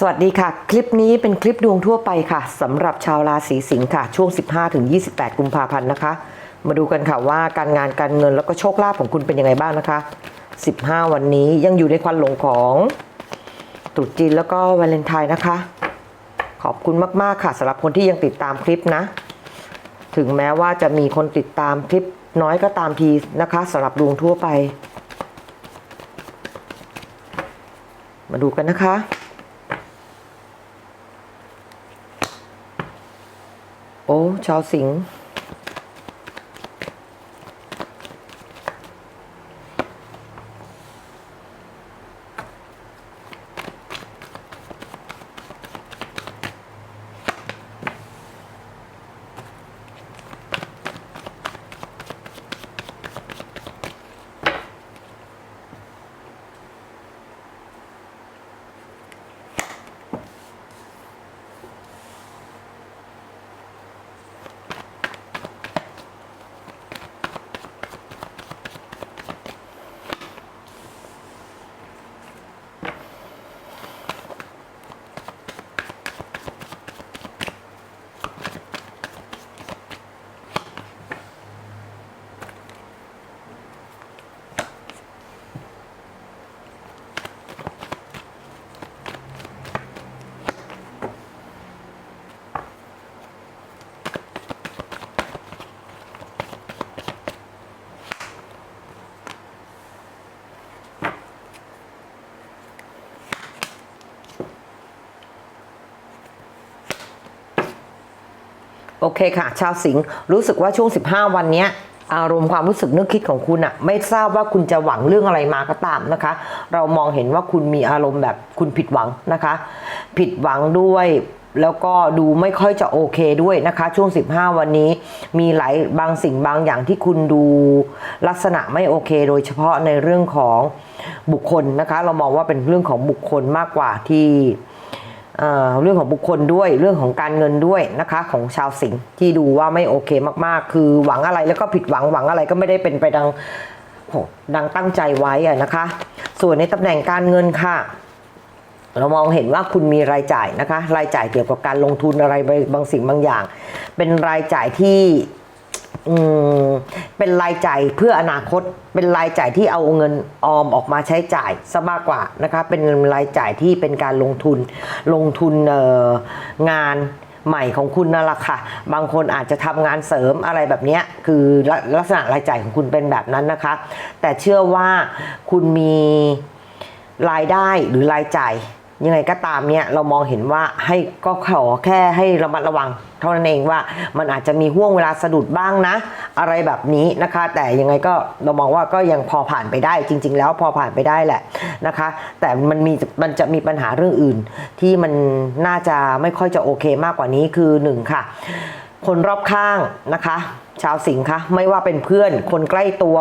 สวัสดีค่ะ คลิปนี้เป็นคลิปดวงทั่วไปค่ะสำหรับชาวราศีสิงค์ค่ะ ช่วง 15-28 กุมภาพันธ์นะคะ มาดูกันค่ะว่าการงานการเงินแล้วก็โชคลาภของคุณเป็นยังไงบ้างนะคะ 15 วันนี้ยังอยู่ในควันหลงของตรุษจีนแล้วก็วาเลนไทน์นะคะ ขอบคุณมาก ๆ ค่ะสำหรับคนที่ยังติดตามคลิปนะ ถึงแม้ว่าจะมีคนติดตามคลิปน้อยก็ตามทีนะคะสำหรับดวงทั่วไป มาดูกันนะคะ โอ้ช อเคค่ะ ชาวสิงห์รู้สึกว่าช่วง 15 วันนี้อารมณ์ความรู้สึกนึกคิดของคุณอะไม่ทราบว่าคุณจะหวังเรื่องอะไรมาก็ตามนะคะ เรามองเห็นว่าคุณมีอารมณ์แบบคุณผิดหวังนะคะ ผิดหวังด้วยแล้วก็ดูไม่ค่อยจะโอเคด้วยนะคะ ช่วง 15 วันนี้ มีหลายบางสิ่งบางอย่างที่คุณดูลักษณะไม่โอเค โดยเฉพาะในเรื่องของบุคคลนะคะ เรามองว่าเป็นเรื่องของบุคคลมากกว่าที่ เรื่องของบุคคลด้วยเรื่องของการเงินด้วยนะคะของชาวสิงห์ที่ดูว่าไม่โอเคมากๆ คือหวังอะไรแล้วก็ผิดหวังหวังอะไรก็ไม่ได้เป็นไปดังดังตั้งใจไว้นะคะ ส่วนในตำแหน่งการเงินค่ะ เรามองเห็นว่าคุณมีรายจ่ายนะคะ รายจ่ายเกี่ยวกับการลงทุนอะไรบางสิ่งบางอย่าง เป็นรายจ่ายที่ อืมเป็นรายจ่ายเพื่ออนาคต เป็นรายจ่ายที่เอาเงินออมออกมาใช้จ่ายซะมากกว่านะคะเป็นรายจ่ายที่เป็นการลงทุน ลงทุนเอ่องานใหม่ของคุณนั่นแหละค่ะ บางคนอาจจะทำงานเสริมอะไรแบบนี้คือลลักษณะรายจ่ายของคุณเป็นแบบนั้นนะคะ แต่เชื่อว่าคุณมีรายได้หรือรายจ่าย ยังไงก็ตามเนี่ยเรามองเห็นว่าให้ก็ขอแค่ให้ระมัดระวัง เท่านั้นเองว่ามันอาจจะมีห่วงเวลาสะดุดบ้างนะ อะไรแบบนี้นะคะ แต่ยังไงก็เรามองว่าก็ยังพอผ่านไปได้จริง ๆ แล้วพอผ่านไปได้แหละนะคะ แต่มันมีมันจะมีปัญหาเรื่องอื่น ที่มันน่าจะไม่ค่อยจะโอเคมากกว่านี้คือหนึ่งค่ะ คนรอบข้างนะคะ ชาวสิงห์คะไม่ว่าเป็นเพื่อนคนใกล้ตัว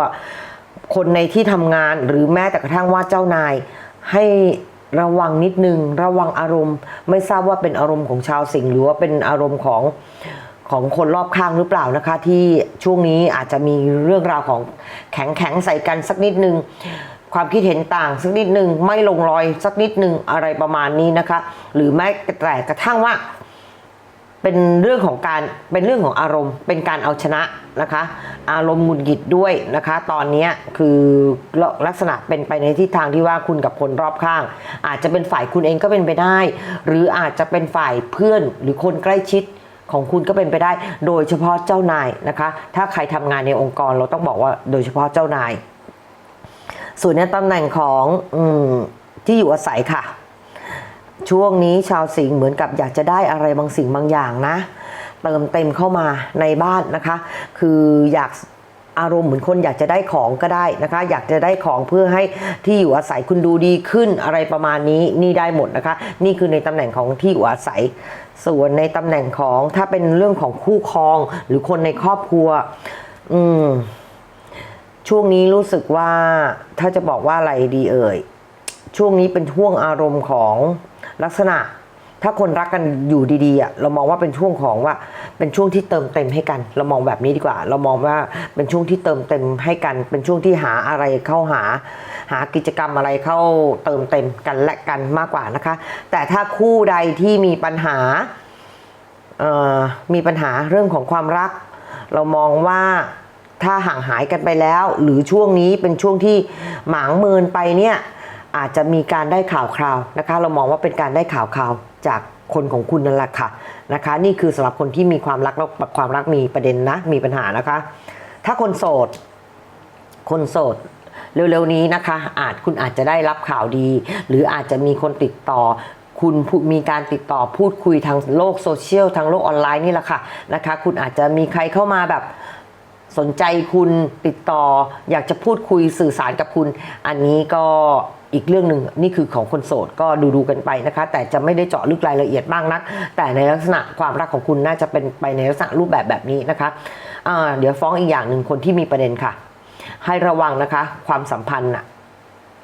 คนในที่ทำงานหรือแม้แต่กระทั่งว่าเจ้านายให้ ระวังนิดนึง ระวังอารมณ์ ไม่ทราบว่าเป็นอารมณ์ของชาวสิงห์หรือว่าเป็นอารมณ์ของของคนรอบข้างหรือเปล่านะคะ ที่ช่วงนี้อาจจะมีเรื่องราวของแข็งแข็งใส่กันสักนิดนึง ความคิดเห็นต่างสักนิดนึง ไม่ลงรอยสักนิดนึงอะไรประมาณนี้นะคะ หรือแม้แต่กระทั่งว่า เป็นเรื่องของการเป็นเรื่องของอารมณ์ เป็นการเอาชนะ นะคะ อารมณ์หงุดหงิดด้วยนะคะ ตอนนี้คือลักษณะเป็นไปในทิศทางที่ว่าคุณกับคนรอบข้าง อาจจะเป็นฝ่ายคุณเองก็เป็นไปได้ หรืออาจจะเป็นฝ่ายเพื่อนหรือคนใกล้ชิดของคุณก็เป็นไปได้ โดยเฉพาะเจ้านายนะคะ ถ้าใครทำงานในองค์กรเราต้องบอกว่าโดยเฉพาะเจ้านาย ส่วนในตำแหน่งของอที่อยู่อาศัยค่ะ ช่วงนี้ชาวสิงห์เหมือนกับอยากจะได้อะไรบางสิ่งบางอย่างนะ เติมเต็มเข้ามาในบ้านนะคะ คืออยากอารมณ์เหมือนคนอยากจะได้ของก็ได้นะคะ อยากจะได้ของเพื่อให้ที่อยู่อาศัยคุณดูดีขึ้นอะไรประมาณนี้นี่ได้หมดนะคะ นี่คือในตำแหน่งของที่อยู่อาศัย ส่วนในตำแหน่งของถ้าเป็นเรื่องของคู่ครองหรือคนในครอบครัว อืมช่วงนี้รู้สึกว่าถ้าจะบอกว่าอะไรดีเอ่ยช่วงนี้เป็นช่วงอารมณ์ของลักษณะ ถ้าคนรักกันอยู่ดีๆอะเรามองว่าเป็นช่วงของว่าเป็นช่วงที่เติมเต็มให้กัน เรามองแบบนี้ดีกว่า เรามองว่าเป็นช่วงที่เติมเต็มให้กัน เป็นช่วงที่หาอะไรเข้าหา หากิจกรรมอะไรเข้าเติมเต็มกันและกันมากกว่านะคะ แต่ถ้าคู่ใดที่มีปัญหาเอ่อมีปัญหาเรื่องของความรัก เรามองว่าถ้าห่างหายกันไปแล้ว หรือช่วงนี้เป็นช่วงที่หมางเมินไปเนี่ย อาจจะมีการได้ข่าวคราวนะคะ เรามองว่าเป็นการได้ข่าวคราวจากคนของคุณนั่นแหละค่ะนะคะ นี่คือสำหรับคนที่มีความรักแล้วความรักมีประเด็นนะมีปัญหานะคะ ถ้าคนโสด คนโสดเร็วๆนี้นะคะ อาจคุณอาจจะได้รับข่าวดี หรืออาจจะมีคนติดต่อ คุณมีการติดต่อพูดคุยทางโลกโซเชียลทางโลกออนไลน์นี่แหละค่ะนะคะ คุณอาจจะมีใครเข้ามาแบบสนใจคุณติดต่อ อยากจะพูดคุยสื่อสารกับคุณ อันนี้ก็ อีกเรื่องหนึ่งนี่คือของคนโสดก็ดูดูๆกันไปนะคะ แต่จะไม่ได้เจาะลึกรายละเอียดมากนัก แต่ในลักษณะความรักของคุณน่าจะเป็นไปในลักษณะรูปแบบแบบนี้นะคะอ่าเดี๋ยวฟ้องอีกอย่างหนึ่งคนที่มีประเด็นค่ะ ให้ระวังนะคะ ความสัมพันธ์น่ะ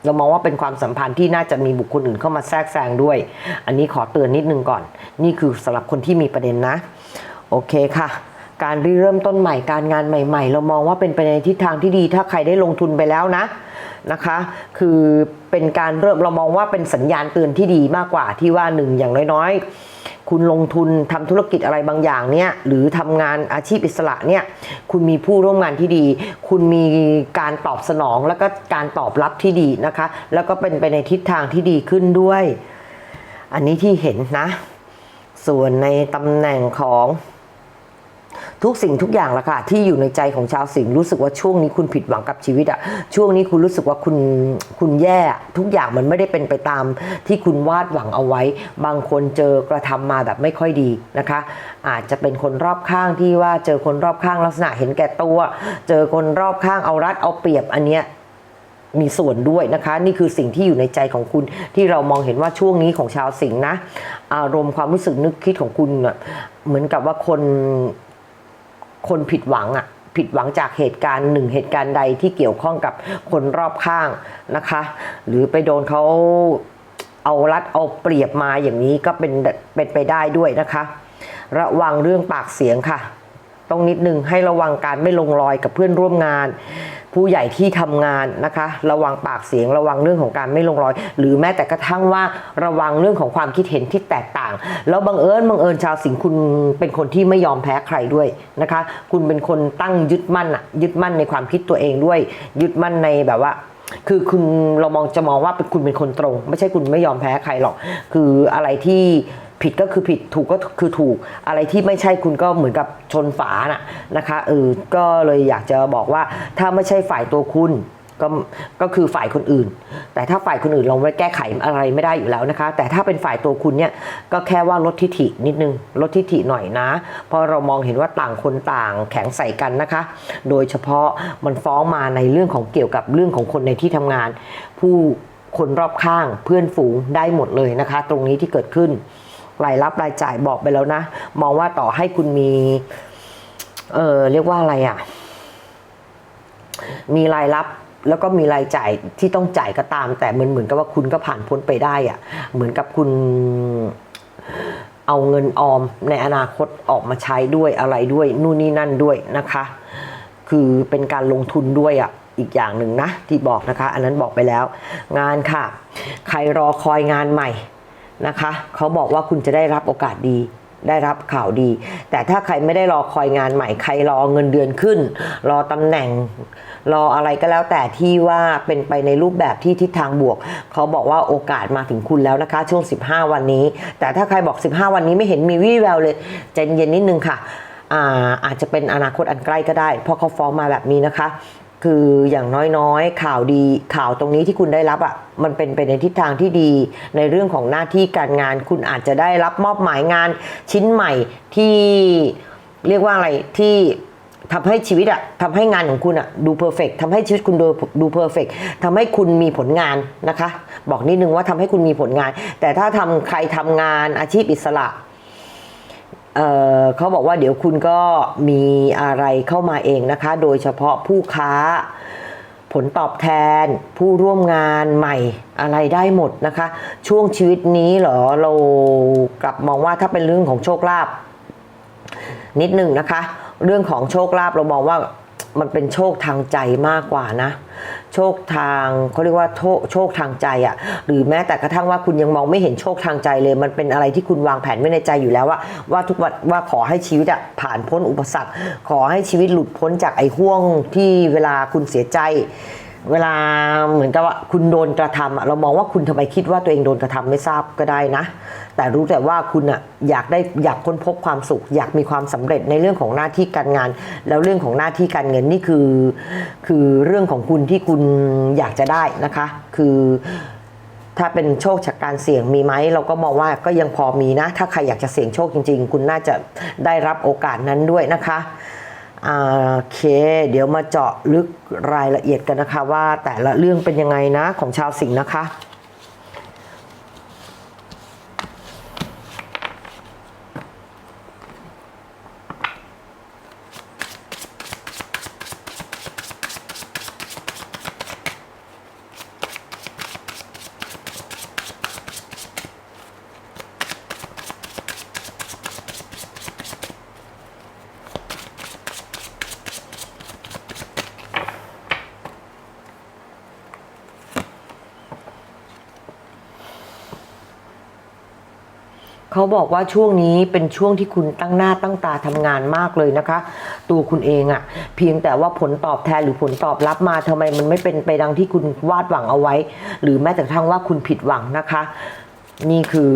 เรามองว่าเป็นความสัมพันธ์ที่น่าจะมีบุคคลอื่นเข้ามาแทรกแซงด้วย อันนี้ขอเตือนนิดนึงก่อน นี่คือสำหรับคนที่มีประเด็นนะ โอเคค่ะ การริเริ่มต้นใหม่การงานใหม่ ๆ เรามองว่าเป็นไปในทิศทางที่ดี ถ้าใครได้ลงทุนไปแล้วนะ นะคะ คือเป็นการเริ่มเรามองว่าเป็นสัญญาณเตือนที่ดีมากกว่าที่ว่าหนึ่งอย่างน้อยๆ คุณลงทุนทำธุรกิจอะไรบางอย่างเนี่ยหรือทำงานอาชีพอิสระเนี่ยคุณมีผู้ร่วมงานที่ดี คุณมีการตอบสนองแล้วก็การตอบรับที่ดีนะคะ แล้วก็เป็นไปในทิศทางที่ดีขึ้นด้วย อันนี้ที่เห็นนะ ส่วนในตำแหน่งของ ทุกสิ่งทุกอย่างละค่ะที่อยู่ในใจของชาวสิงห์รู้สึกว่าช่วงนี้คุณผิดหวังกับชีวิตอะช่วงนี้คุณรู้สึกว่าคุณคุณแย่ทุกอย่างมันไม่ได้เป็นไปตามที่คุณวาดหวังเอาไว้ บางคนเจอกระทำมาแบบไม่ค่อยดีนะคะ อาจจะเป็นคนรอบข้างที่ว่าเจอคนรอบข้างลักษณะเห็นแก่ตัว เจอคนรอบข้างเอารัดเอาเปรียบอันเนี้ยมีส่วนด้วยนะคะ นี่คือสิ่งที่อยู่ในใจของคุณ ที่เรามองเห็นว่าช่วงนี้ของชาวสิงห์นะ อารมณ์ความรู้สึกนึกคิดของคุณเหมือนกับว่าคน คนผิดหวังอะ่ะผิดหวังจากเหตุการณ์หนึ่งเหตุการณ์ใดที่เกี่ยวข้องกับคนรอบข้างนะคะ หรือไปโดนเขาเอารัดเอาเปรียบมาอย่างนี้ก็เป็นเป็นไปได้ด้วยนะคะ ระวังเรื่องปากเสียงค่ะ ต้องนิดนึงให้ระวังการไม่ลงรอยกับเพื่อนร่วมงาน ผู้ใหญ่ที่ทำงานนะคะ ระวังปากเสียงระวังเรื่องของการไม่ลงรอย หรือแม้แต่กระทั่งว่าระวังเรื่องของความคิดเห็นที่แตกต่าง แล้วบังเอิญบังเอิญชาวสิงห์คุณเป็นคนที่ไม่ยอมแพ้ใครด้วยนะคะ คุณเป็นคนตั้งยึดมั่นอะยึดมั่นในความคิดตัวเองด้วย ยึดมั่นในแบบว่าคือคุณเรามองจะมองว่าเป็นคุณเป็นคนตรง ไม่ใช่คุณไม่ยอมแพ้ใครหรอก คืออะไรที่ ผิดก็คือผิดถูกก็คือถูกอะไรที่ไม่ใช่คุณก็เหมือนกับชนฝาน่ะนะคะเออก็เลยอยากจะบอกว่าถ้าไม่ใช่ฝ่ายตัวคุณก็ก็คือฝ่ายคนอื่น แต่ถ้าฝ่ายคนอื่นเราไม่แก้ไขอะไรไม่ได้อยู่แล้วนะคะ แต่ถ้าเป็นฝ่ายตัวคุณเนี่ยก็แค่ว่าลดทิฐินิดนึงลดทิฐิหน่อยนะ เพราะเรามองเห็นว่าต่างคนต่างแข็งใส่กันนะคะ โดยเฉพาะมันฟ้องมาในเรื่องของเกี่ยวกับเรื่องของคนในที่ทำงาน ผู้คนรอบข้างเพื่อนฝูงได้หมดเลยนะคะ ตรงนี้ที่เกิดขึ้น รายรับรายจ่ายบอกไปแล้วนะ มองว่าต่อให้คุณมี เออเรียกว่าอะไรอะ่ะ มีรายรับแล้วก็มีรายจ่ายที่ต้องจ่ายก็ตาม แต่เหมือนเหมือนกับว่าคุณก็ผ่านพ้นไปได้อะ่ะ เหมือนกับคุณเอาเงินออมในอนาคตออกมาใช้ด้วยอะไรด้วย นู่นนี่นั่นด้วยนะคะ คือเป็นการลงทุนด้วยอะอีกอย่างหนึ่งนะที่บอกนะคะ อันนั้นบอกไปแล้ว งานค่ะ ใครรอคอยงานใหม่ นะคะเขาบอกว่าคุณจะได้รับโอกาสดีได้รับข่าวดี แต่ถ้าใครไม่ได้รอคอยงานใหม่ใครรอเงินเดือนขึ้น รอตำแหน่ง รออะไรก็แล้วแต่ที่ว่าเป็นไปในรูปแบบที่ทิศทางบวก เขาบอกว่าโอกาสมาถึงคุณแล้วนะคะ ช่วง 15 วันนี้ แต่ถ้าใครบอก 15 วันนี้ไม่เห็นมีวี่แววเลยใจเย็นนิดนึงค่ะอาอาจจะเป็นอนาคตอันใกล้ก็ได้ เพราะเขาฟ้องมาแบบนี้นะคะ คืออย่างน้อยๆ ข่าวดีข่าวตรงนี้ที่คุณได้รับอะ่ะมันเป็นไปในทิศทางที่ดี ในเรื่องของหน้าที่การงาน คุณอาจจะได้รับมอบหมายงานชิ้นใหม่ที่เรียกว่าอะไรที่ทำให้ชีวิตอะทำให้งานของคุณอะดูเพอร์เฟกทำให้ชีวิตคุณดูดูเพอร์เฟกทำให้คุณมีผลงานนะคะ บอกนิดนึงว่าทำให้คุณมีผลงาน แต่ถ้าทำใครทำงานอาชีพอิสระ เเขาบอกว่าเดี๋ยวคุณก็มีอะไรเข้ามาเองนะคะ โดยเฉพาะผู้ค้าผลตอบแทนผู้ร่วมงานใหม่อะไรได้หมดนะคะ ช่วงชีวิตนี้เหรอเรากลับมองว่าถ้าเป็นเรื่องของโชคลาภนิดหนึ่งนะคะ เรื่องของโชคลาภเรามองว่า มันเป็นโชคทางใจมากกว่านะ โชคทางเขาเรียกว่าโชคโชคทางใจอะ่ะ หรือแม้แต่กระทั่งว่าคุณยังมองไม่เห็นโชคทางใจเลย มันเป็นอะไรที่คุณวางแผนไว้ในใจอยู่แล้วว่า ว่าทุกวันว่าขอให้ชีวิตอะผ่านพ้นอุปสรรค ขอให้ชีวิตหลุดพ้นจากไอ้ห่วงที่เวลาคุณเสียใจ เวลาเหมือนกับว่าคุณโดนกระทำอะเรามองว่าคุณทำไมคิดว่าตัวเองโดนกระทำไม่ทราบก็ได้นะ แต่รู้แต่ว่าคุณอะอยากได้อยากค้นพบความสุข อยากมีความสำเร็จในเรื่องของหน้าที่การงาน แล้วเรื่องของหน้าที่การเงินนี่คือ คือเรื่องของคุณที่คุณอยากจะได้นะคะ คือถ้าเป็นโชคจากการเสี่ยงมีไหมเราก็มองว่าก็ยังพอมีนะ ถ้าใครอยากจะเสี่ยงโชคจริง ๆ คุณน่าจะได้รับโอกาสนั้นด้วยนะคะ โอเค เดี๋ยวมาเจาะลึกรายละเอียดกันนะคะว่าแต่ละเรื่องเป็นยังไงนะของชาวสิงห์นะคะ เขาบอกว่าช่วงนี้เป็นช่วงที่คุณตั้งหน้าตั้งตาทำงานมากเลยนะคะ ตัวคุณเองอะ่ะเพียงแต่ว่าผลตอบแทนหรือผลตอบรับมาทำไมมันไม่เป็นไปดังที่คุณวาดหวังเอาไว้ หรือแม้แต่ทั่งว่าคุณผิดหวังนะคะ นี่คือ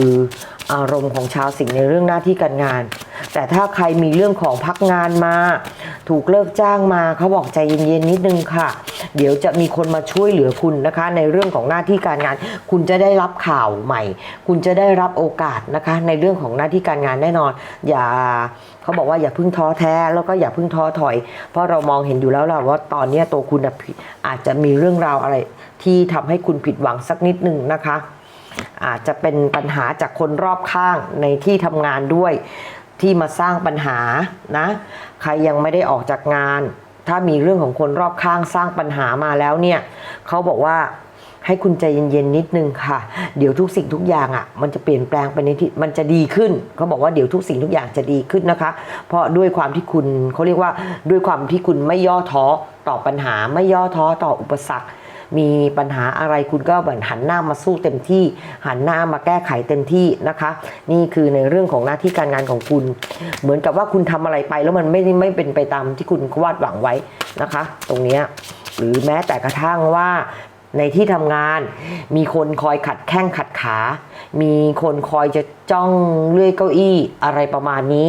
อารมณ์ของชาวสิงห์ในเรื่องหน้าที่การงาน แต่ถ้าใครมีเรื่องของพักงานมา ถูกเลิกจ้างมาเขาบอกใจเย็นๆนิดนึงค่ะ เดี๋ยวจะมีคนมาช่วยเหลือคุณนะคะ ในเรื่องของหน้าที่การงาน คุณจะได้รับข่าวใหม่ คุณจะได้รับโอกาสนะคะ ในเรื่องของหน้าที่การงานแน่นอน อย่าเขาบอกว่าอย่าเพิ่งท้อแท้ แล้วก็อย่าเพิ่งท้อถอย เพราะเรามองเห็นอยู่แล้วแหละว่าตอนนี้ตัวคุณอาจจะมีเรื่องราวอะไร ที่ทำให้คุณผิดหวังสักนิดนึงนะคะ อาจจะเป็นปัญหาจากคนรอบข้างในที่ทำงานด้วยที่มาสร้างปัญหานะ ใครยังไม่ได้ออกจากงาน ถ้ามีเรื่องของคนรอบข้างสร้างปัญหามาแล้วเนี่ยเขาบอกว่าให้คุณใจเย็นๆนิดนึงค่ะ เดี๋ยวทุกสิ่งทุกอย่างอะ่ะ มันจะเปลี่ยนแปลงไปในที่มันจะดีขึ้นเขาบอกว่าเดี๋ยวทุกสิ่งทุกอย่างจะดีขึ้นนะคะ เพราะด้วยความที่คุณเขาเรียกว่าด้วยความที่คุณไม่ย่อท้อต่อปัญหาไม่ย่อท้อต่ออุปสรรค มีปัญหาอะไรคุณก็เหมือนหันหน้ามาสู้เต็มที่ หันหน้ามาแก้ไขเต็มที่นะคะ นี่คือในเรื่องของหน้าที่การงานของคุณ เหมือนกับว่าคุณทำอะไรไปแล้วมันไม่ไม่เป็นไปตามที่คุณวาดหวังไว้นะคะ ตรงนี้หรือแม้แต่กระทั่งว่าในที่ทำงานมีคนคอยขัดแข้งขัดขา มีคนคอยจะจ้องเลื่อยเก้าอี้อะไรประมาณนี้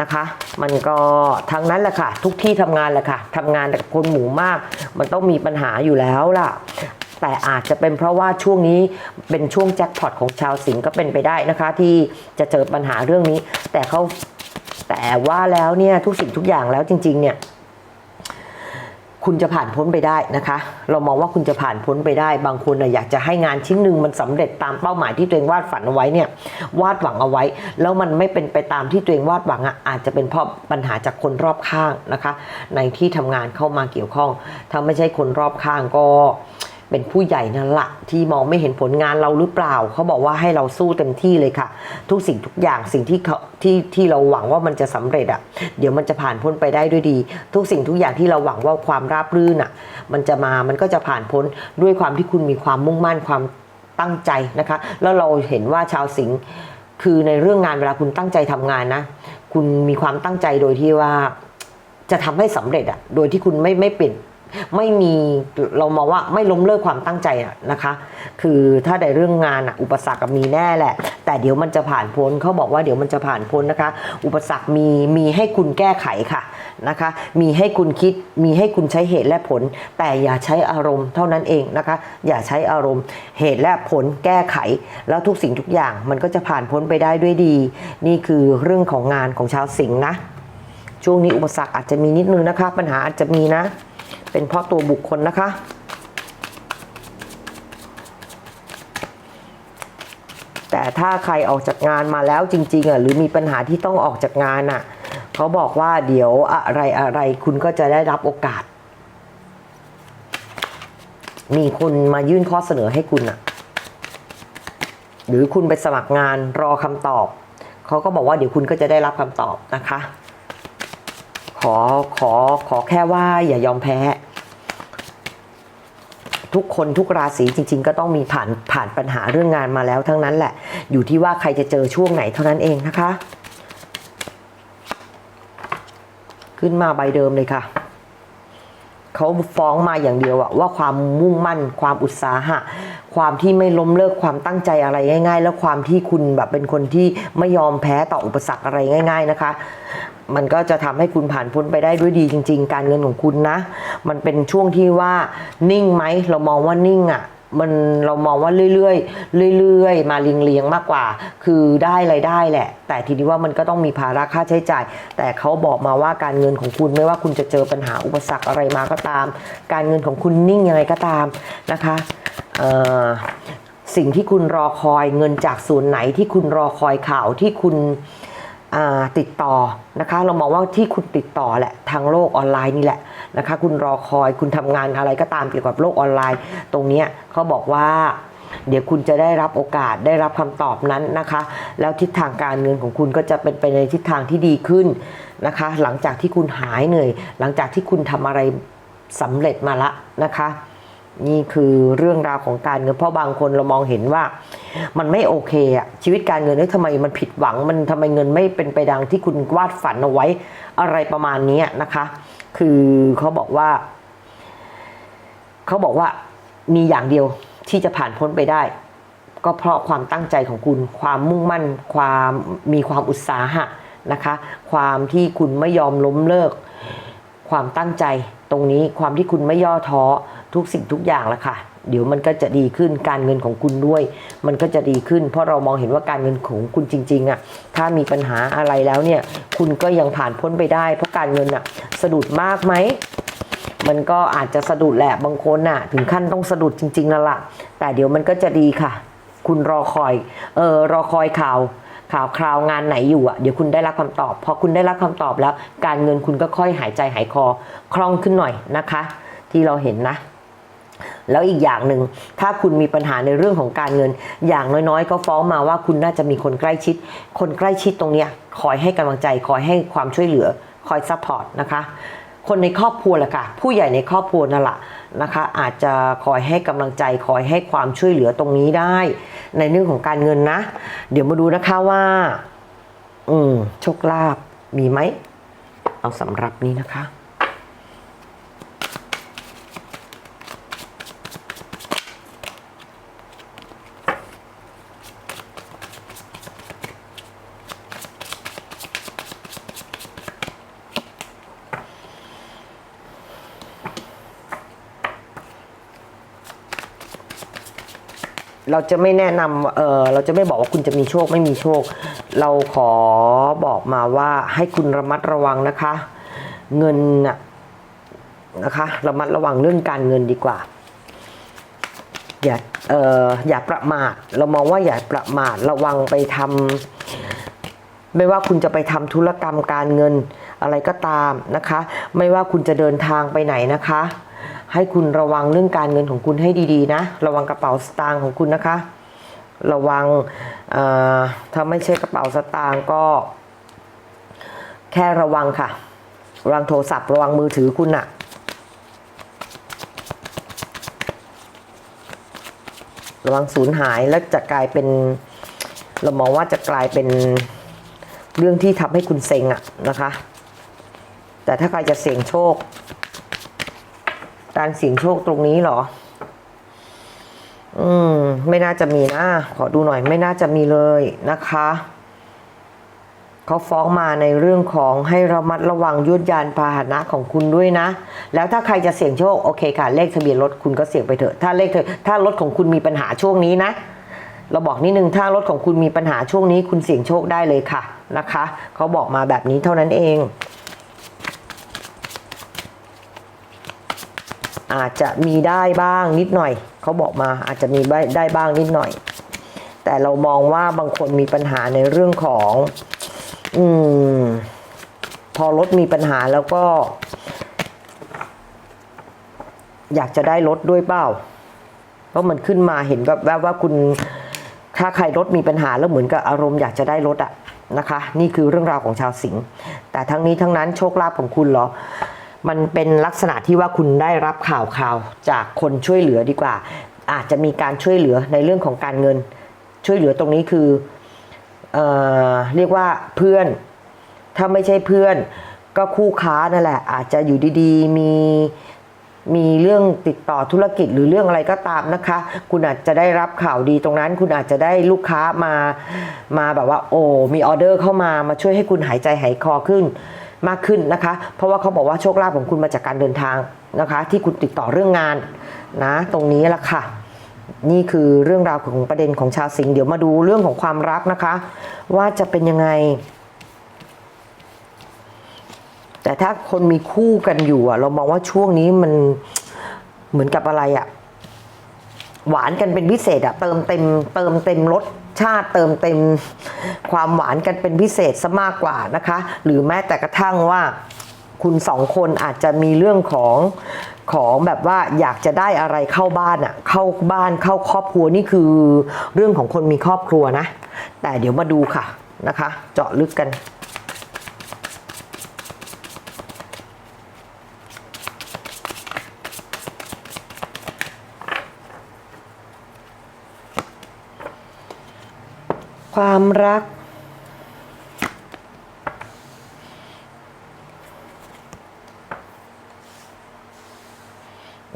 นะคะ มันก็ทั้งนั้นแหละค่ะ ทุกที่ทำงานแหละค่ะทำงานกับคนหมู่มาก มันต้องมีปัญหาอยู่แล้วล่ะ แต่อาจจะเป็นเพราะว่าช่วงนี้เป็นช่วงแจ็คพอตของชาวสิงห์ก็เป็นไปได้นะคะ ที่จะเจอปัญหาเรื่องนี้ แต่เขาแต่ว่าแล้วเนี่ยทุกสิ่งทุกอย่างแล้วจริง ๆ เนี่ย คุณจะผ่านพ้นไปได้นะคะ เรามองว่าคุณจะผ่านพ้นไปได้ บางคนน่ะอยากจะให้งานชิ้นหนึ่งมันสำเร็จตามเป้าหมายที่ตัวเองวาดฝันเอาไว้เนี่ยวาดหวังเอาไว้ แล้วมันไม่เป็นไปตามที่ตัวเองวาดหวังอะอาจจะเป็นเพราะปัญหาจากคนรอบข้างนะคะ ในที่ทำงานเข้ามาเกี่ยวข้องถ้าไม่ใช่คนรอบข้างก็ เป็นผู้ใหญ่นั่นละที่มองไม่เห็นผลงานเราหรือเปล่า เขาบอกว่าให้เราสู้เต็มที่เลยค่ะ ทุกสิ่งทุกอย่างสิ่งที่เขาที่ที่เราหวังว่ามันจะสำเร็จอะ่ะ เดี๋ยวมันจะผ่านพ้นไปได้ด้วยดี ทุกสิ่งทุกอย่างที่เราหวังว่าความราบรื่นอะ่ะ มันจะมามันก็จะผ่านพ้นด้วยความที่คุณมีความมุ่งมั่นความตั้งใจนะคะ แล้วเราเห็นว่าชาวสิงห์คือในเรื่องงานเวลาคุณตั้งใจทำงานนะ คุณมีความตั้งใจโดยที่ว่าจะทำให้สำเร็จอะ โดยที่คุณไม่ไม่เปลี่ยน ไม่มีเรามองว่าไม่ล้มเลิกความตั้งใจอะนะคะ คือถ้าในเรื่องงานอะอุปสรรคมีแน่แหละ แต่เดี๋ยวมันจะผ่านพ้นเขาบอกว่าเดี๋ยวมันจะผ่านพ้นนะคะ อุปสรรคมีมีให้คุณแก้ไขค่ะนะคะ มีให้คุณคิดมีให้คุณใช้เหตุและผล แต่อย่าใช้อารมณ์เท่านั้นเองนะคะ อย่าใช้อารมณ์เหตุและผลแก้ไข แล้วทุกสิ่งทุกอย่างมันก็จะผ่านพ้นไปได้ด้วยดี นี่คือเรื่องของงานของชาวสิงห์นะช่วงนี้อุปสรรคอาจจะมีนิดนึงนะคะ ปัญหาอาจจะมีนะ เป็นเพราะตัวบุคคลนะคะ แต่ถ้าใครออกจากงานมาแล้วจริงๆอะหรือมีปัญหาที่ต้องออกจากงานอะเขาบอกว่าเดี๋ยวอะไรอะไรคุณก็จะได้รับโอกาส มีคนมายื่นข้อเสนอให้คุณอะหรือคุณไปสมัครงานรอคำตอบ เขาก็บอกว่าเดี๋ยวคุณก็จะได้รับคำตอบนะคะ ขอขอขอแค่ว่าอย่ายอมแพ้ ทุกคนทุกราศีจริง ๆ ก็ต้องมีผ่านผ่านปัญหาเรื่องงานมาแล้วทั้งนั้นแหละ อยู่ที่ว่าใครจะเจอช่วงไหนเท่านั้นเองนะคะ ขึ้นมาใบเดิมเลยค่ะเขาฟ้องมาอย่างเดียวอะว่าความมุ่งมั่น ความอุตสาหะ ความที่ไม่ล้มเลิกความตั้งใจอะไรง่าย ๆ แล้วความที่คุณแบบเป็นคนที่ไม่ยอมแพ้ต่ออุปสรรคอะไรง่าย ๆนะคะ มันก็จะทำให้คุณผ่านพ้นไปได้ด้วยดีจริง ๆ การเงินของคุณนะ มันเป็นช่วงที่ว่านิ่งไหมเรามองว่านิ่งอะมันเรามองว่าเรื่อยๆเรื่อยๆ มาเลียงๆมากกว่า คือได้ไรายได้แหละ แต่ทีนี้ว่ามันก็ต้องมีภาระค่าใช้จ่าย แต่เขาบอกมาว่าการเงินของคุณไม่ว่าคุณจะเจอปัญหาอุปสรรคอะไรมาก็ตาม การเงินของคุณนิ่งยังไงก็ตามนะคะสิ่งที่คุณรอคอยเงินจากส่วนไหนที่คุณรอคอยข่าวที่คุณ ติดต่อนะคะ เรามองว่าที่คุณติดต่อแหละทางโลกออนไลน์นี่แหละนะคะ คุณรอคอยคุณทำงานอะไรก็ตามเกี่ยวกับโลกออนไลน์ ตรงนี้เขาบอกว่าเดี๋ยวคุณจะได้รับโอกาสได้รับคำตอบนั้นนะคะ แล้วทิศทางการเงินของคุณก็จะเป็นไปในทิศทางที่ดีขึ้นนะคะ หลังจากที่คุณหายเหนื่อย หลังจากที่คุณทำอะไรสำเร็จมาละนะคะ นี่คือเรื่องราวของการเงินเพราะบางคนเรามองเห็นว่า มันไม่โอเคอะชีวิตการเงินเอ้ยทำไมมันผิดหวัง มันทำไมเงินไม่เป็นไปดังที่คุณวาดฝันเอาไว้อะไรประมาณนี้นะคะ คือเขาบอกว่า เขาบอกว่ามีอย่างเดียวที่จะผ่านพ้นไปได้ ก็เพราะความตั้งใจของคุณ ความมุ่งมั่น ความมีความอุตสาหะนะคะ ความที่คุณไม่ยอมล้มเลิก ความตั้งใจ ตรงนี้ความที่คุณไม่ย่อท้อทุกสิ่งทุกอย่างละค่ะ เดี๋ยวมันก็จะดีขึ้นการเงินของคุณด้วย มันก็จะดีขึ้น เพราะเรามองเห็นว่าการเงินของคุณจริงๆอะ่ะถ้ามีปัญหาอะไรแล้วเนี่ย คุณก็ยังผ่านพ้นไปได้ เพราะการเงินอะ่ะสะดุดมากไหมมันก็อาจจะสะดุดแหละบางคนน่ะ ถึงขั้นต้องสะดุดจริงๆนั่นแหละแต่เดี๋ยวมันก็จะดีค่ะ คุณรอคอยเออรอคอยข่าว ข่าวคราวงานไหนอยู่อะเดี๋ยวคุณได้รับคำตอบ พอคุณได้รับคำตอบแล้ว การเงินคุณก็ค่อยหายใจหายคอคล่องขึ้นหน่อยนะคะ ที่เราเห็นนะ แล้วอีกอย่างหนึ่งถ้าคุณมีปัญหาในเรื่องของการเงิน อย่างน้อยๆ ก็ฟ้องมาว่าคุณน่าจะมีคนใกล้ชิด คนใกล้ชิดตรงเนี้ยคอยให้กำลังใจคอยให้ความช่วยเหลือคอยซัพพอร์ตนะคะคนในครอบครัวแหละค่ะผู้ใหญ่ในครอบครัวนั่นแหละ นะคะอาจจะคอยให้กำลังใจคอยให้ความช่วยเหลือตรงนี้ได้ ในเรื่องของการเงินนะ เดี๋ยวมาดูนะคะว่า อืมโชคลาภมีไหมเอาสำหรับนี้นะคะ เราจะไม่แนะนำเออเราจะไม่บอกว่าคุณจะมีโชคไม่มีโชค เราขอบอกมาว่าให้คุณระมัดระวังนะคะ เงินน่ะนะคะระมัดระวังเรื่องการเงินดีกว่า อย่าเอออย่าประมาทเรามองว่าอย่าประมาทระวังไปทำไม่ว่าคุณจะไปทำธุรกรรมการเงินอะไรก็ตามนะคะ ไม่ว่าคุณจะเดินทางไปไหนนะคะ ให้คุณระวังเรื่องการเงินของคุณให้ดีๆนะ ระวังกระเป๋าสตางค์ของคุณนะคะ ระวังเอ่อถ้าไม่ใช่กระเป๋าสตางค์ก็ แค่ระวังค่ะ ระวังโทรศัพท์ ระวังมือถือคุณอะระวังสูญหายแล้วจะกลายเป็น เรามองว่าจะกลายเป็นเรื่องที่ทำให้คุณเซ็งอะนะคะ แต่ถ้าใครจะเสี่ยงโชค การเสี่ยงโชคตรงนี้เหรอ อืม ไม่น่าจะมีนะ ขอดูหน่อย ไม่น่าจะมีเลยนะคะ เขาฟ้องมาในเรื่องของให้ระมัดระวังยวดยานพาหนะของคุณด้วยนะ แล้วถ้าใครจะเสี่ยงโชค โอเคค่ะ เลขทะเบียนรถคุณก็เสี่ยงไปเถอะ ถ้าเลขถ้ารถของคุณมีปัญหาช่วงนี้นะเราบอกนิดนึงถ้ารถของคุณมีปัญหาช่วงนี้ คุณเสี่ยงโชคได้เลยค่ะนะคะ เขาบอกมาแบบนี้เท่านั้นเอง อาจจะมีได้บ้างนิดหน่อย เขาบอกมาอาจจะมีได้บ้างนิดหน่อย แต่เรามองว่าบางคนมีปัญหาในเรื่องของ อืม พอรถมีปัญหาแล้วก็ อยากจะได้รถด้วยเปล่าเพราะมันขึ้นมาเห็นแบบแว่าคุณถ้าใครรถมีปัญหาแล้วเหมือนกับอารมณ์อยากจะได้รถอะนะคะ นี่คือเรื่องราวของชาวสิงห์แต่ทั้งนี้ทั้งนั้นโชคลาภของคุณเหรอ มันเป็นลักษณะที่ว่าคุณได้รับข่าวข่าวจากคนช่วยเหลือดีกว่า อาจจะมีการช่วยเหลือในเรื่องของการเงิน ช่วยเหลือตรงนี้คือเออเรียกว่าเพื่อน ถ้าไม่ใช่เพื่อน ก็คู่ค้านั่นแหละ อาจจะอยู่ดีๆมีมีเรื่องติดต่อธุรกิจหรือเรื่องอะไรก็ตามนะคะ คุณอาจจะได้รับข่าวดีตรงนั้น คุณอาจจะได้ลูกค้ามามาแบบว่า โอ้มีออเดอร์เข้ามามาช่วยให้คุณหายใจหายคอขึ้น มากขึ้นนะคะ เพราะว่าเขาบอกว่าโชคลาภของคุณมาจากการเดินทางนะคะ ที่คุณติดต่อเรื่องงานนะตรงนี้แหละค่ะ นี่คือเรื่องราวของประเด็นของชาวสิงห์เดี๋ยวมาดูเรื่องของความรักนะคะ ว่าจะเป็นยังไง แต่ถ้าคนมีคู่กันอยู่อะเรามองว่าช่วงนี้มันเหมือนกับอะไรอะ หวานกันเป็นพิเศษอะเติมเต็มเติมเต็มรสชาติเติมเต็มความหวานกันเป็นพิเศษซะมากกว่านะคะ หรือแม้แต่กระทั่งว่าคุณสองคนอาจจะมีเรื่องของของแบบว่าอยากจะได้อะไรเข้าบ้านอะเข้าบ้านเข้าครอบครัวนี่คือเรื่องของคนมีครอบครัวนะ แต่เดี๋ยวมาดูค่ะนะคะ เจาะลึกกัน ความรัก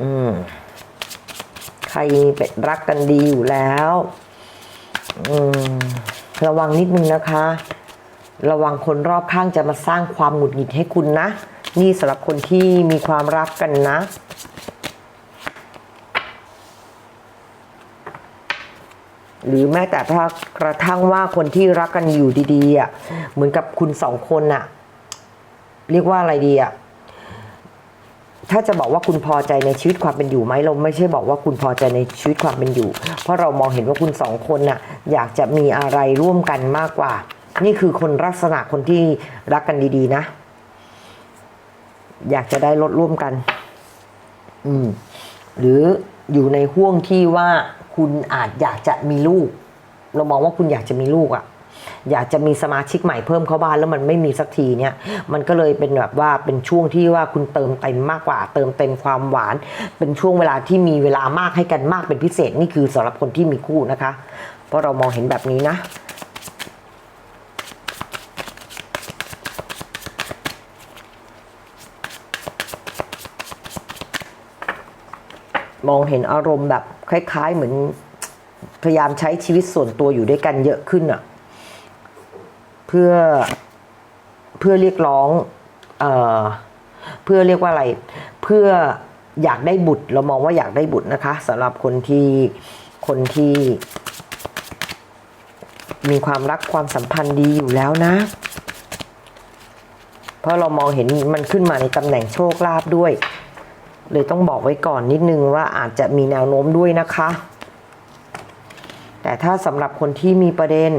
อืม ใครเป็นรักกันดีอยู่แล้ว อืม ระวังนิดนึงนะคะ ระวังคนรอบข้างจะมาสร้างความหงุดหงิดให้คุณนะ นี่สำหรับคนที่มีความรักกันนะ หรือแม้แต่ถ้ากระทั่งว่าคนที่รักกันอยู่ดีๆอะเหมือนกับคุณสองคนน่ะ เรียกว่าอะไรดีอะถ้าจะบอกว่าคุณพอใจในชีวิตความเป็นอยู่ไหมเราไม่ใช่บอกว่าคุณพอใจในชีวิตความเป็นอยู่ เพราะเรามองเห็นว่าคุณสองคนน่ะ อยากจะมีอะไรร่วมกันมากกว่า นี่คือคนลักษณะคนที่รักกันดีๆ นะ อยากจะได้ลดร่วมกัน อืม หรืออยู่ในห่วงที่ว่าคุณอาจอยากจะมีลูก เรามองว่าคุณอยากจะมีลูกอะ่ะอยากจะมีสมาชิกใหม่เพิ่มเข้าบ้านแล้วมันไม่มีสักทีเนี่ย มันก็เลยเป็นแบบว่าเป็นช่วงที่ว่าคุณเติมเต็มมากกว่า เติมเต็มความหวาน เป็นช่วงเวลาที่มีเวลามากให้กันมากเป็นพิเศษนี่คือสำหรับคนที่มีคู่นะคะ เพราะเรามองเห็นแบบนี้นะ มองเห็นอารมณ์แบบคล้ายๆ เหมือนพยายามใช้ชีวิตส่วนตัวอยู่ด้วยกันเยอะขึ้นอะเพื่อเพื่อเรียกร้องเออเพื่อเรียกว่าอะไร เพื่ออยากได้บุตร เรามองว่าอยากได้บุตรนะคะสำหรับคนที่คนที่มีความรักความสัมพันธ์ดีอยู่แล้วนะ เพราะเรามองเห็นมันขึ้นมาในตำแหน่งโชคลาภด้วย เลยต้องบอกไว้ก่อนนิดนึงว่าอาจจะมีแนวโน้มด้วยนะคะ แต่ถ้าสำหรับคนที่มีประเด็น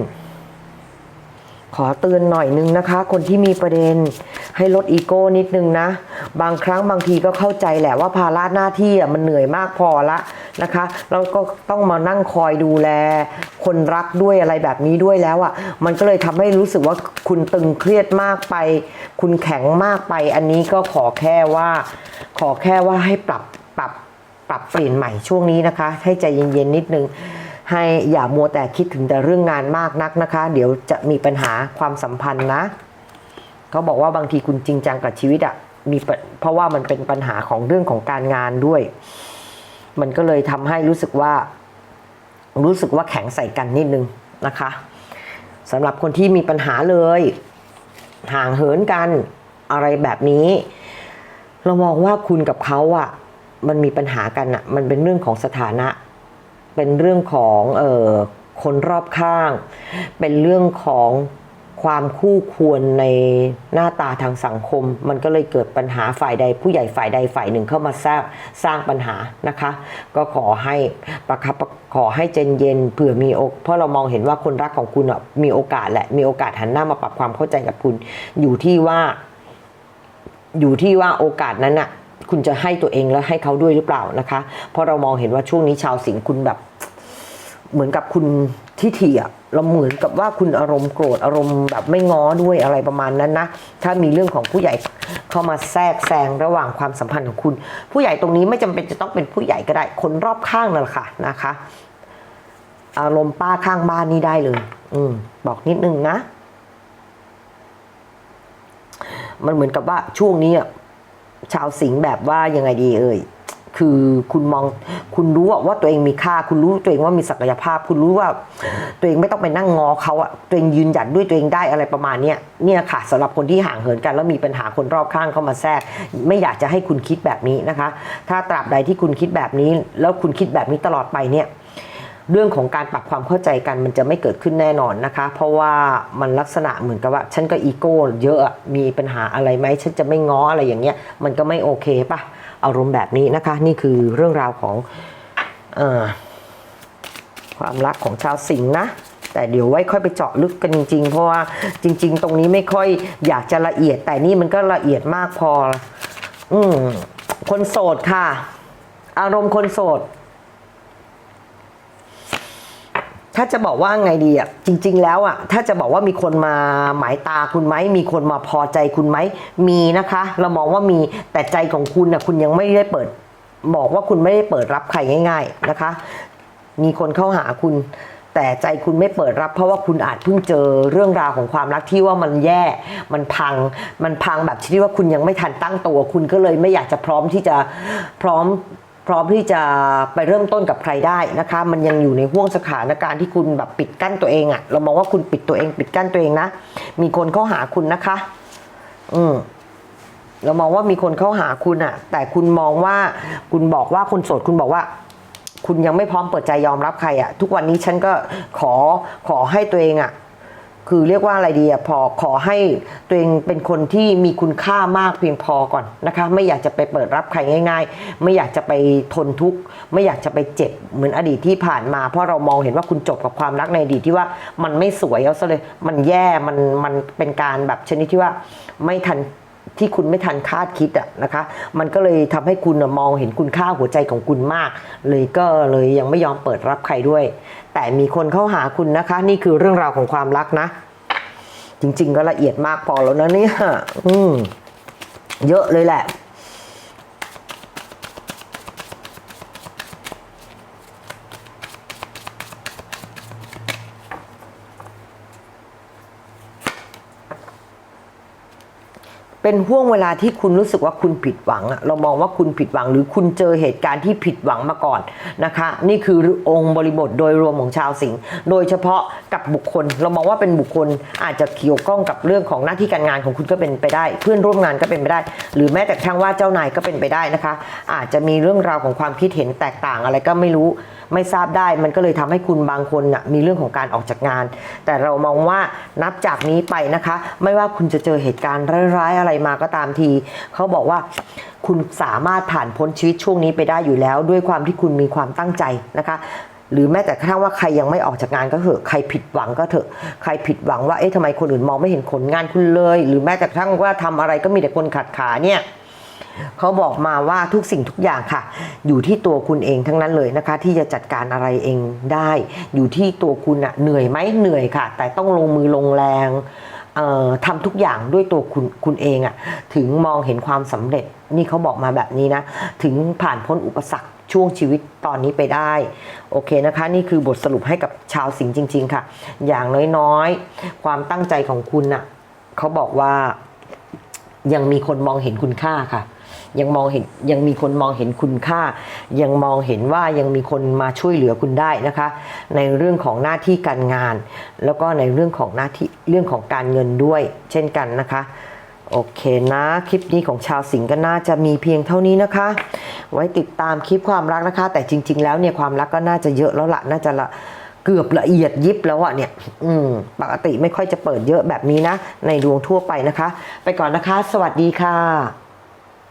ขอเตือนหน่อยนึงนะคะ คนที่มีประเด็นให้ลดอีโก้นิดนึงนะ บางครั้งบางทีก็เข้าใจแหละว่าภาระหน้าที่อะมันเหนื่อยมากพอละนะคะแล้วก็ต้องมานั่งคอยดูแล คนรักด้วยอะไรแบบนี้ด้วยแล้วอะมันก็เลยทำให้รู้สึกว่าคุณตึงเครียดมากไป คุณแข็งมากไป อันนี้ก็ขอแค่ว่า อแค่ว่าให้ปรับปรับปรับเปลี่ยนใหม่ช่วงนี้นะคะ ให้ใจเย็นๆนิดนึง ให้อย่ามัวแต่คิดถึงแต่เรื่องงานมากนักนะคะ เดี๋ยวจะมีปัญหาความสัมพันธ์นะเขาบอกว่าบางทีคุณจริงจังกับชีวิตอะ่ะมีเพราะว่ามันเป็นปัญหาของเรื่องของการงานด้วย มันก็เลยทำให้รู้สึกว่า รู้สึกว่าแข็งใส่กันนิดนึงนะคะสำหรับคนที่มีปัญหาเลย ห่างเหินกันอะไรแบบนี้ เรามองว่าคุณกับเขาอะ่ะมันมีปัญหากันอะ่ะมันเป็นเรื่องของสถานะ เป็นเรื่องของเออคนรอบข้าง เป็นเรื่องของความคู่ควรในหน้าตาทางสังคม มันก็เลยเกิดปัญหาฝ่ายใด ผู้ใหญ่ฝ่ายใดฝ่ายหนึ่งเข้ามาสร้างสร้างปัญหานะคะ ก็ขอให้ประคับขอให้เจนเย็นเผื่อมีโอกเพราะเรามองเห็นว่าคนรักของคุณอะมีโอกาสแหละมีโอกาสหันหน้ามาปรับความเข้าใจกับคุณ อยู่ที่ว่า อยู่ที่ว่าโอกาสนั้นน่ะคุณจะให้ตัวเองแล้วให้เขาด้วยหรือเปล่านะคะ เพราะเรามองเห็นว่าช่วงนี้ชาวสิงห์คุณแบบ เหมือนกับคุณทิฐิอะเราเหมือนกับว่าคุณอารมณ์โกรธอารมณ์แบบไม่ง้อด้วยอะไรประมาณนั้นนะ ถ้ามีเรื่องของผู้ใหญ่เข้ามาแทรกแซงระหว่างความสัมพันธ์ของคุณ ผู้ใหญ่ตรงนี้ไม่จำเป็นจะต้องเป็นผู้ใหญ่ก็ได้ คนรอบข้างนั่นแหละค่ะนะคะ อารมณ์ป้าข้างบ้านนี่ได้เลย อืมบอกนิดนึงนะ มันเหมือนกับว่าช่วงนี้อะชาวสิงห์แบบว่ายังไงดีเอ่ยคือคุณมองคุณรู้ว่าตัวเองมีค่า คุณรู้ตัวเองว่ามีศักยภาพ คุณรู้ว่าตัวเองไม่ต้องไปนั่งงอเขาอะตัวเองยืนหยัดด้วยตัวเองได้อะไรประมาณเนี้ยเนี่ยค่ะสำหรับคนที่ห่างเหินกันแล้วมีปัญหาคนรอบข้างเข้ามาแทรก ไม่อยากจะให้คุณคิดแบบนี้นะคะ ถ้าตราบใดที่คุณคิดแบบนี้ แล้วคุณคิดแบบนี้ตลอดไปเนี่ย เรื่องของการปรับความเข้าใจกันมันจะไม่เกิดขึ้นแน่นอนนะคะ เพราะว่ามันลักษณะเหมือนกับว่า ฉันก็อีโก้เยอะมีปัญหาอะไรไหมฉันจะไม่ง้ออะไรอย่างเงี้ยมันก็ไม่โอเคปะอารมณ์แบบนี้นะคะ นี่คือเรื่องราวของอความรักของชาวสิงห์นะแต่เดี๋ยวไว้ค่อยไปเจาะลึกกันจริง ๆ เพราะว่าจริง ๆ ตรงนี้ไม่ค่อยอยากจะละเอียด แต่นี่มันก็ละเอียดมากพอ อืมคนโสดค่ะ อารมณ์คนโสด ถ้าจะบอกว่าไงดีอะจริง ๆ แล้วอะถ้าจะบอกว่ามีคนมาหมายตาคุณไหมมีคนมาพอใจคุณไหมมีนะคะ เรามองว่ามีแต่ใจของคุณน่ะคุณยังไม่ได้เปิด บอกว่าคุณไม่ได้เปิดรับใครง่าย ๆนะคะ มีคนเข้าหาคุณ แต่ใจคุณไม่เปิดรับ เพราะว่าคุณอาจเพิ่งเจอเรื่องราวของความรักที่ว่ามันแย่มันพัง มันพังแบบที่ว่าคุณยังไม่ทันตั้งตัว คุณก็เลยไม่อยากจะพร้อมที่จะพร้อม พร้อมที่จะไปเริ่มต้นกับใครได้นะคะ มันยังอยู่ในห่วงสถานการณ์ที่คุณแบบปิดกั้นตัวเองอะเรามองว่าคุณปิดตัวเอง ปิดกั้นตัวเองนะ มีคนเข้าหาคุณนะคะ อืมเรามองว่ามีคนเข้าหาคุณอะแต่คุณมองว่าคุณบอกว่าคนโสดคุณบอกว่า คุณยังไม่พร้อมเปิดใจยอมรับใครอะทุกวันนี้ฉันก็ขอขอให้ตัวเองอะ คือเรียกว่าอะไรดีอะพอขอให้ตัวเองเป็นคนที่มีคุณค่ามากเพียงพอก่อนนะคะ ไม่อยากจะไปเปิดรับใครง่าย ๆ ไม่อยากจะไปทนทุกข์ไม่อยากจะไปเจ็บเหมือนอดีตที่ผ่านมา เพราะเรามองเห็นว่าคุณจบกับความรักในอดีตที่ว่ามันไม่สวยเอาซะเลยมันแย่มันมันเป็นการแบบชนิดที่ว่าไม่ทันที่คุณไม่ทันคาดคิดอะนะคะ มันก็เลยทำให้คุณมองเห็นคุณค่าหัวใจของคุณมาก เลยก็เลยยังไม่ยอมเปิดรับใครด้วย แต่มีคนเข้าหาคุณนะคะ นี่คือเรื่องราวของความรักนะ จริง ๆ ก็ละเอียดมากพอแล้วนะเนี่ยอืมเยอะเลยแหละ เป็นห่วงเวลาที่คุณรู้สึกว่าคุณผิดหวังอะเรามองว่าคุณผิดหวัง หรือคุณเจอเหตุการณ์ที่ผิดหวังมาก่อนนะคะ นี่คือองค์บริบทโดยรวมของชาวสิงห์โดยเฉพาะกับบุคคล เรามองว่าเป็นบุคคลอาจจะเกี่ยวข้องกับเรื่องของหน้าที่การงานของคุณก็เป็นไปได้ เพื่อนร่วมงานก็เป็นไปได้ หรือแม้แต่ทั่งว่าเจ้านายก็เป็นไปได้นะคะ อาจจะมีเรื่องราวของความคิดเห็นแตกต่างอะไรก็ไม่รู้ ไม่ทราบได้ มันก็เลยทำให้คุณบางคนน่ะมีเรื่องของการออกจากงาน แต่เรามองว่านับจากนี้ไปนะคะ ไม่ว่าคุณจะเจอเหตุการณ์ร้ายๆอะไรมาก็ตามทีเขาบอกว่าคุณสามารถผ่านพ้นชีวิตช่วงนี้ไปได้อยู่แล้ว ด้วยความที่คุณมีความตั้งใจนะคะหรือแม้แต่กระทั่งว่าใครยังไม่ออกจากงานก็เถอะ ใครผิดหวังก็เถอะ ใครผิดหวังว่า เอ๊ะทำไมคนอื่นมองไม่เห็นผลงานคุณเลย หรือแม้แต่กระทั่งว่าทำอะไรก็มีแต่คนขัดขาเนี่ย เขาบอกมาว่าทุกสิ่งทุกอย่างค่ะ อยู่ที่ตัวคุณเองทั้งนั้นเลยนะคะ ที่จะจัดการอะไรเองได้ อยู่ที่ตัวคุณอะเหนื่อยไหมเหนื่อยค่ะ แต่ต้องลงมือลงแรงเอ่อทำทุกอย่างด้วยตัวคุณคุณเองอะถึงมองเห็นความสำเร็จนี่เขาบอกมาแบบนี้นะ ถึงผ่านพ้นอุปสรรคช่วงชีวิตตอนนี้ไปได้ โอเคนะคะ นี่คือบทสรุปให้กับชาวสิงห์จริง ๆ ค่ะ อย่างน้อยๆ ความตั้งใจของคุณน่ะเขาบอกว่ายังมีคนมองเห็นคุณค่าค่ะ ยังมองเห็นยังมีคนมองเห็นคุณค่า ยังมองเห็นว่ายังมีคนมาช่วยเหลือคุณได้นะคะ ในเรื่องของหน้าที่การงาน แล้วก็ในเรื่องของหน้าที่เรื่องของการเงินด้วย เช่นกันนะคะโอเคนะ คลิปนี้ของชาวสิงห์ก็น่าจะมีเพียงเท่านี้นะคะ ไว้ติดตามคลิปความรักนะคะ แต่จริง ๆ แล้วเนี่ยความรักก็น่าจะเยอะแล้วละน่าจะละเกือบละเอียดยิบแล้วอะเนี่ย อืม ปกติไม่ค่อยจะเปิดเยอะแบบนี้นะ ในดวงทั่วไปนะคะ ไปก่อนนะคะ สวัสดีค่ะ